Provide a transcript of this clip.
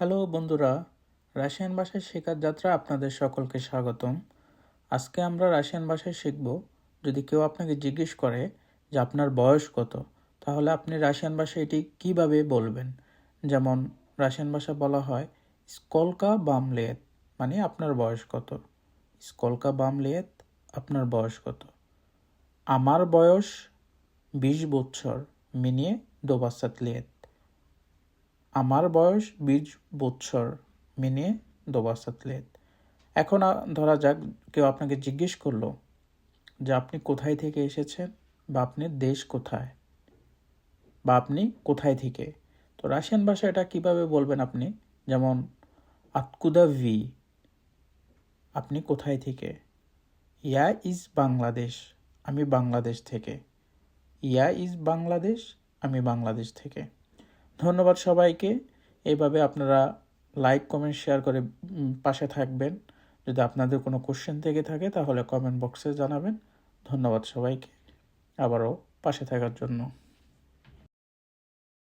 Hello বন্ধুরা, Russian ভাষায় শেখার যাত্রা আপনাদের সকলকে স্বাগতম। আজকে আমরা রাশিয়ান ভাষায় শিখব, যদি কেউ আপনাকে জিজ্ঞেস করে যে আপনার বয়স কত, তাহলে আপনি রাশিয়ান ভাষায় এটি কীভাবে বলবেন? যেমন রাশিয়ান ভাষা বলা হয়, স্কলকা বামলেত মানে আপনার বয়স কত। স্কলকা বামলেত আপনার বয়স কত। আমার বয়স বিশ বছর মিনিয়ে দোবাসাত লেত। আমার বয়স বিশ বছর মিনে দোবাসাতলেত এখন ধরা যাক কেউ আপনাকে জিজ্ঞেস করল যে আপনি কোথায় থেকে এসেছেন বা আপনার দেশ কোথায়? বা আপনি কোথায় থেকে? তো রাশিয়ান ভাষা এটা কীভাবে বলবেন আপনি? যেমন, আতকুদা ভি, আপনি কোথায় থেকে? ইয়া ইজ বাংলাদেশ, আমি বাংলাদেশ থেকে। ইয়া ইজ বাংলাদেশ, আমি বাংলাদেশ থেকে। ধন্যবাদ সবাইকে। এভাবে আপনারা লাইক কমেন্ট শেয়ার করে পাশে থাকবেন। যদি আপনাদের কোনো কোশ্চেন থেকে থাকে, তাহলে কমেন্ট বক্সে জানাবেন। ধন্যবাদ সবাইকে। আবারও পাশে থাকার জন্য।